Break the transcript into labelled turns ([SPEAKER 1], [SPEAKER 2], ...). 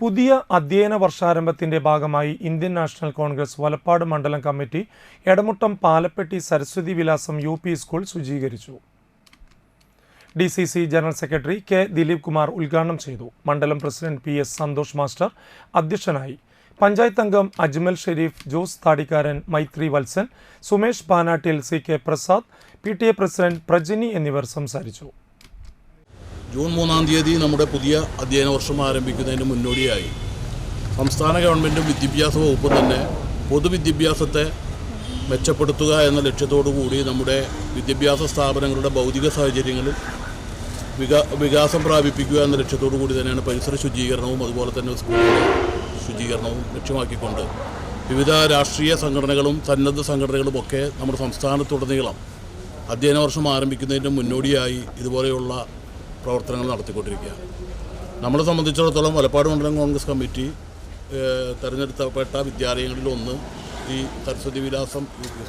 [SPEAKER 1] പുതിയ അധ്യയന വർഷാരംഭത്തിന്റെ ഭാഗമായി ഇന്ത്യൻ നാഷണൽ കോൺഗ്രസ് വലപ്പാട് മണ്ഡലം committee Edamuttam Palappetty Saraswathi Vilasam U P school ശുചീകരിച്ചു. D C C general secretary K Dileep Kumar ഉദ്ഘാടനം ചെയ്തു. മണ്ഡലം president P S Santhosh master അധ്യക്ഷനായി. പഞ്ചായത്ത് അംഗം Ajmal Shareef Jose Thadikkaran Maithri Valsan Sumesh Panattil C K Prasad P T A president Prajini എന്നിവർ സംസാരിച്ചു.
[SPEAKER 2] June മൂന്നാം തീയതി നമ്മുടെ പുതിയ അധ്യയന വർഷം ആരംഭിക്കുന്നതിന് മുന്നോടിയായി. സംസ്ഥാന ഗവൺമെന്റും വിദ്യാഭ്യാസ വകുപ്പും തന്നെ പൊതുവിദ്യാഭ്യാസത്തെ മെച്ചപ്പെടുത്തുക എന്ന ലക്ഷ്യത്തോടു കൂടി നമ്മുടെ വിദ്യാഭ്യാസ സ്ഥാപനങ്ങളുടെ ഭൗതിക സാഹചര്യങ്ങളിൽ വികാ വികാസം പ്രാപിപ്പിക്കുക എന്ന ലക്ഷ്യത്തോടു കൂടി തന്നെയാണ് പരിസര ശുചീകരണവും അതുപോലെ തന്നെ സ്കൂളുകളുടെ ശുചീകരണവും ലക്ഷ്യമാക്കിക്കൊണ്ട് വിവിധ രാഷ്ട്രീയ സംഘടനകളും സന്നദ്ധ സംഘടനകളും ഒക്കെ നമ്മുടെ സംസ്ഥാനത്തുടനീളം അധ്യയന വർഷം ആരംഭിക്കുന്നതിന്റെ മുന്നോടിയായി ഇതുപോലെയുള്ള പ്രവർത്തനങ്ങൾ നടത്തിക്കൊണ്ടിരിക്കുകയാണ്. നമ്മളെ സംബന്ധിച്ചിടത്തോളം വലപ്പാട് മണ്ഡലം കോൺഗ്രസ് കമ്മിറ്റി തെരഞ്ഞെടുക്കപ്പെട്ട വിദ്യാലയങ്ങളിൽ ഒന്ന് ഈ സരസ്വതി വിലാസം യു പി